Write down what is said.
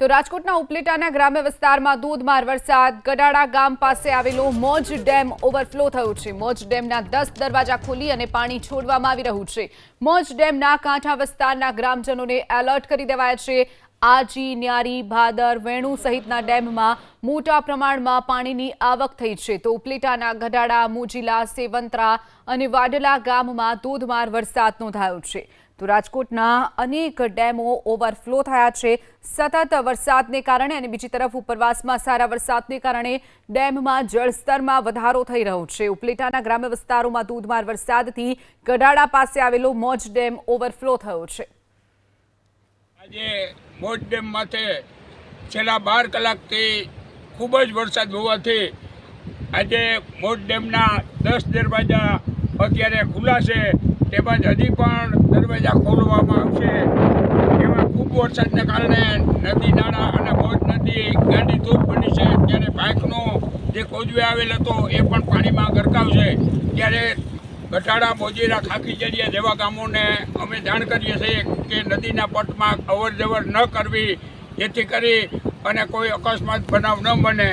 તો રાજકોટના ઉપલેટાના ગ્રામ્ય વિસ્તારમાં ધોધમાર વરસાદ. ગડાડા ગામ પાસે આવેલો મોજ ડેમ ઓવરફ્લો થયો છે. મોજ ડેમના દસ દરવાજા ખોલી અને પાણી છોડવામાં આવી રહ્યું છે. મોજ ડેમના કાંઠા વિસ્તારના ગ્રામજનોને એલર્ટ કરી દેવાયા છે. આજી ન્યારી ભાદર વેણુ સહિતના ડેમમાં મોટા પ્રમાણમાં પાણીની આવક થઈ છે. તો ઉપલેટાના ગઢાડા, મોજીલા, સેવંતરા અને વાડલા ગામમાં ધોધમાર વરસાદ નોંધાયો છે. તો રાજકોટના અનેક ડેમો ઓવરફ્લો થયા છે. સતત વરસાદને કારણે અને બીજી તરફ ઉપરવાસમાં સારા વરસાદને કારણે ડેમમાં જળસ્તરમાં વધારો થઈ રહ્યો છે. ઉપલેટાના ગ્રામ્ય વિસ્તારોમાં ધોધમાર વરસાદથી ગઢાડા પાસે આવેલો મોજ ડેમ ઓવરફ્લો થયો છે. આજે બોટ ડેમ માથે છેલ્લા બાર કલાકથી ખૂબ જ વરસાદ હોવાથી આજે બોટ ડેમના દસ દરવાજા અત્યારે ખુલ્લા છે. તેમજ હજી પણ દરવાજા ખોલવામાં આવશે. એમાં ખૂબ વરસાદને કારણે નદી, નાળા અને બોટ નદી ગાંડી ધૂર બની છે. ત્યારે બાઇકનો જે કોજવે આવેલ હતો એ પણ પાણીમાં ગરકાવ છે. ત્યારે ગઠાડા બોજીરા ખાખી જડિયા જેવા ગામોને અમે જાણ કરીએ છીએ કે નદીના પટમાં અવર જવર ન કરવી, જેથી કરી અને કોઈ અકસ્માત બનાવ ન બને.